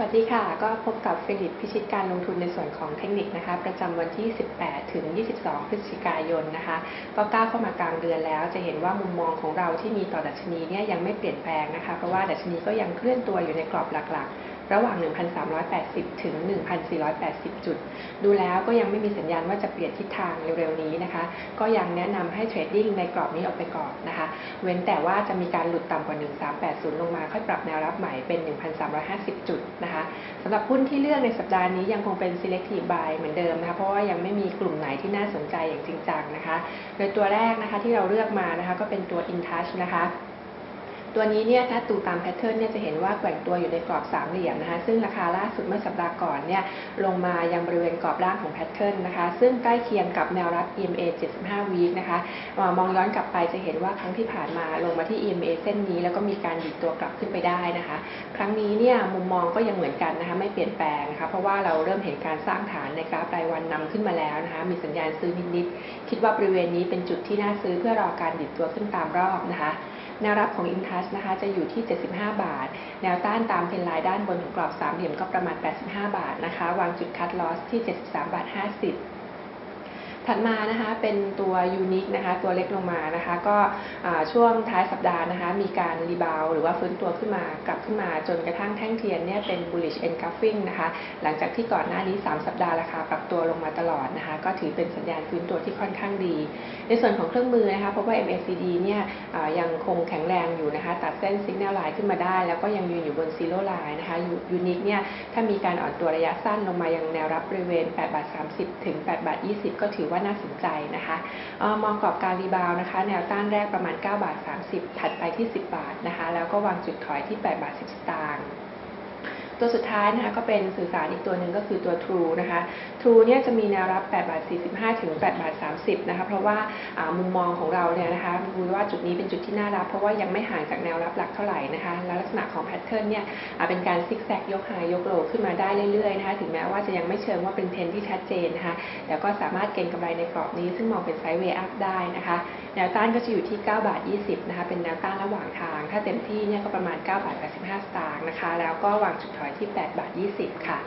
สวัสดีค่ะ ก็พบกับฟิลิปพิชิตการลงทุนในส่วนของเทคนิคนะคะ ประจำวันที่ 18 ถึง 22 พฤศจิกายนนะคะก็ก้าวเข้ามากลางเดือนแล้ว จะเห็นว่ามุมมองของเราที่มีต่อดัชนีเนี่ยยังไม่เปลี่ยนแปลงนะคะ เพราะว่าดัชนีก็ยังเคลื่อนตัวอยู่ในกรอบหลักๆ ระหว่าง 1,380 ถึง 1,480 จุด ดูแล้วก็ยังไม่มีสัญญาณว่าจะเปลี่ยนทิศทางเร็วๆนี้นะคะ ก็ยังแนะนำให้เทรดดิ้งในกรอบนี้ออกไปก่อนนะคะ เว้นแต่ว่าจะมีการหลุดต่ำกว่า 1380 ลงมา ค่อยปรับแนวรับใหม่เป็น 1,350 จุดนะคะสำหรับหุ้นที่เลือกในสัปดาห์นี้ยังคงเป็น selective buy เหมือนเดิมนะคะ เพราะว่ายังไม่มีกลุ่มไหนที่น่าสนใจอย่างจริงจังนะคะ โดยตัวแรกนะคะที่เราเลือกมานะคะก็เป็นตัว InTouch นะคะ ตัวนี้เนี่ยถ้าดูตามแพทเทิร์นเนี่ยจะเห็นว่าแกว่งตัวอยู่ในกรอบสามเหลี่ยมนะคะ ซึ่งราคาล่าสุดเมื่อสัปดาห์ก่อนเนี่ยลงมายังบริเวณกรอบล่างของแพทเทิร์นนะคะ ซึ่งใกล้เคียงกับแนวรับ EMA 75 วีคนะคะมองย้อนกลับไปจะเห็นว่าครั้งที่ผ่านมาลงมาที่ EMA เส้นนี้แล้วก็มีการดีดตัวกลับขึ้นไปได้นะคะ ครั้งนี้เนี่ยมุมมองก็ยังเหมือนกันนะคะไม่เปลี่ยนแปลงนะคะเพราะว่าเราเริ่มเห็นการสร้างฐานในกราฟรายวันนำขึ้นมาแล้วนะคะ มีสัญญาณซื้อนิดๆคิดว่าบริเวณนี้เป็นจุดที่น่าซื้อเพื่อรอการดิดตัวขึ้นตามรอบนะคะ แนวรับของ Intas นะคะจะอยู่ที่ 75 บาท แนวต้านตามเพนไลน์ด้านบนของกรอบสามเหลี่ยมก็ประมาณ 85 บาทนะคะ วางจุดคัดลอสที่ 73 บาท 50 ถัดมานะคะเป็นตัวยูนิคนะคะตัวเล็กลงมานะคะก็ช่วงท้ายสัปดาห์นะคะมีการรีบาวหรือว่าฟื้นตัวขึ้นมากลับขึ้นมาจนกระทั่งแท่งเทียนเนี่ยเป็น bullish engulfing นะคะหลังจากที่ก่อนหน้านี้ 3 สัปดาห์ราคาปรับตัวลงมาตลอดนะคะก็ถือเป็นสัญญาณฟื้นตัวที่ค่อนข้างดี ในส่วนของเครื่องมือนะคะพบว่า MACD เนี่ยอ่ายังคงแข็งแรงอยู่นะคะตัดเส้น signal line ขึ้นมาได้ แล้วก็ยังยืนอยู่บน zero line นะคะยูนิคเนี่ยถ้ามีการอ่อนตัวระยะสั้นลงมายังแนวรับบริเวณ8บาท30 ถึง8บาท20 ก็ถือว่าน่าสนใจนะคะออมองกรอบการรีบาวนะคะ แนวต้านแรกประมาณ 9 บาท 30 ถัดไปที่ 10 บาทนะคะ แล้วก็วางจุดถอยที่ 8 บาท 10 สตางค์ ตัวสุดท้ายนะคะก็เป็นสื่อสารอีกตัวหนึ่งก็คือตัว True นะคะ True เนี่ยจะมีแนวรับ 8 บาท 45 ถึง 8 บาท 30 นะคะ เพราะว่ามุมมองของเราเนี่ยนะคะดูว่าจุดนี้เป็นจุดที่น่ารับ เพราะว่ายังไม่ห่างจากแนวรับหลักเท่าไหร่นะคะ และลักษณะของแพทเทิร์นเนี่ยเป็นการซิกแซกยกไฮยกโลขึ้นมาได้เรื่อยๆนะคะ ถึงแม้ว่าจะยังไม่เชิงว่าเป็นเทรนที่ชัดเจนนะคะ แต่ก็สามารถเก็งกำไรในกรอบนี้ ซึ่งมองเป็นไซด์เวย์อัพได้นะคะ แนวต้านก็จะอยู่ที่ 9 บาท 20 นะคะ เป็นแนวต้านระหว่างทาง ถ้าเต็มที่เนี่ยก็ประมาณ 9 บาท 85 สตางค์นะคะ แล้วก็วางจุดถอยที่ 8 บาท 20 ค่ะ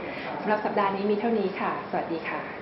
สำหรับสัปดาห์นี้มีเท่านี้ค่ะ สวัสดีค่ะ